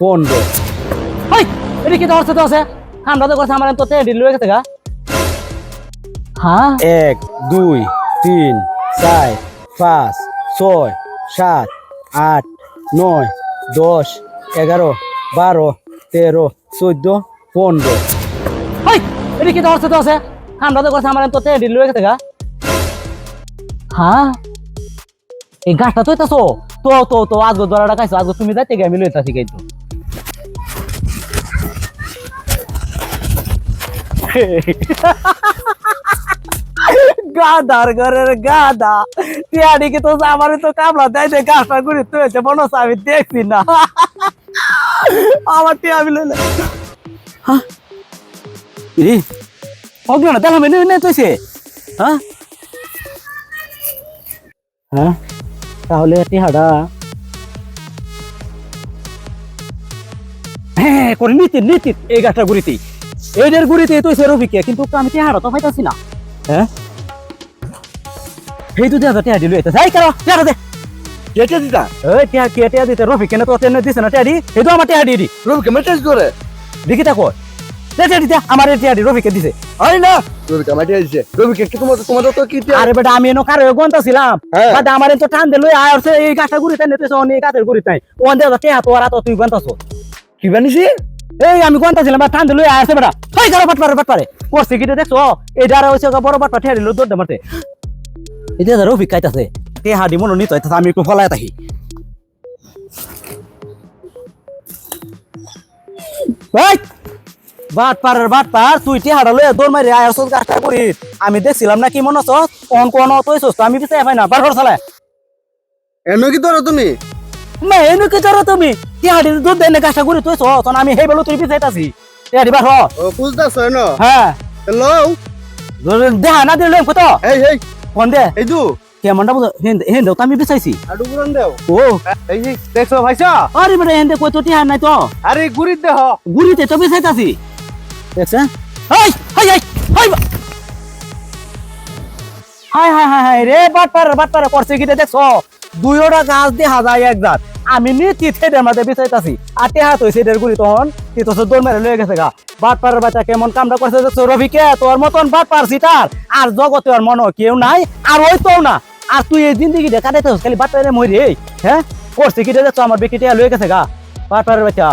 পনেরো। হাই এটা কি ধরছে তো আছে ঠান্ডা তো করছে আমার তো টেডি লয়ে গেছে গা। হ্যাঁ? এক দুই তিন চার পাঁচ ছয় সাত আট নয় দশ এগারো বারো তেরো চোদ্দ পনেরো। হাই এটা কি ধরছে তো আছে ঠান্ডা তো আমার তো টেডি লয়ে গেছে গা। হ্যাঁ? এই গাছটা তো তো তো তো আজকে দরাটা খাইছো আজকে তুমি যাইতে গে আমি লইতাছি কিন্তু গাদার ঘরের গাদা। টিয়াডি কি তো আমার তো কামলা দেয় যে গাছটা ঘুরে তো হয়েছে মনে হচ্ছে আমি দেখছি না। আমার টিয়া আমি লইলে হ্যাঁ? রে অগ্নি না দেখলাম এনে এনে তোছে হ্যাঁ? হ্যাঁ? তাহলে টিহাডা হ্যাঁ করে নিতি নিতি এই গাছটা ঘুরিতে এইটার ঘুরিতে তো সে রবিকে কিন্তু আমি তো পাইতাছি না হ্যাঁ এই তো দেখা টিয়া দিল এটা যাই কারও টিয়া দে। কেটে দিতা? টিয়া কে টিয়া দিতে। রবি কেন তো তেনে দিছে না টিয়া দি। এই তো আমার টিয়া দি। দি রবিকে মেটেজ করে দেখি তা কই টিয়া দিতে আমার এই টিয়া দি রবিকে দিছে। আরে না। রবিকে মেটেজ দিছে। রবিকে কি তোমার তোমার তো কি আরে বেটা আমি এনো কারও গন্তা ছিলাম হ্যাঁ। বাট আমার তো টান দিল আর সে এই গাছটা ঘুরিতে নেতেছ অন এই গাছের ঘুরিতে নাই ওন দে টিয়া তো আর তো তুই গন্তাছো কি বানিছি এই, আমি গন্তা ছিলাম? টান দিল আর সে বেটা। হই গেল বাট পারে বাট পারে। কি দেখছ? এই ডারা হইছে বড় বাট পাঠিয়ে দিল দৌড় মারতে। এটা রবি কাইতাছে তে হাডি মনো নিত আমি একটু ফলায় এই, বাট পারের বাট পার, তুই টি হাডা লয়ে দৌড় মারি আয়াস গাছটা করি। আমি দেখছিলাম না কি মনে হচ্ছে, কোন কোন তৈছস তো আমি পিছিয়ে পাই না বার ঘর চালায়। এনো কি তোরা তুমি? মে এনু কি করো তুমি? টি হাডি দুধ দেনে গাছটা করি তুইছ তখন আমি হেই বলো তুই আছি বার হ হ্যাঁ। হ্যালো দেখা না দিলে কত? এই এই। কোন দে? এই দু। কেমনটা বুঝো হেন হেন তো আমি পিছাইছি আডু গুরন দেও। ও। এই এই দেখছ ভাইসা আরে বেটা হেন দে কই তো নাই তো? আরে গুরিত দেহ। গুড়িতে তো পিছাইতাছি দেখছেন হাই হাই হাই হাই। হাই হাই হাই রে বাট পারে বাট পারে করছে কি দেখছ? দুইটা গাছ দেখা যায় এক জাত। আমি নিশ্চিত থেদের মাঝে বিছাইতাছি। আর টেহা হয়েছে সেদের গুলি তখন তুই তো দৌড় মেরে লয়ে গেছে গা। বাট পারার বাচ্চা কেমন কামটা করছে রবিকে তোর মতন বাট পারছি তার। আর জগতে আর মনে কেউ নাই, আর ওই তো না। আর তুই এই জিন্দিগি দেখা কাটাইতে খালি বাট পারে মরি হ্যাঁ? করছে কি দেখছ আমার বিক্রিটা লয়ে গেছে গা, বাট পারার বাচ্চা।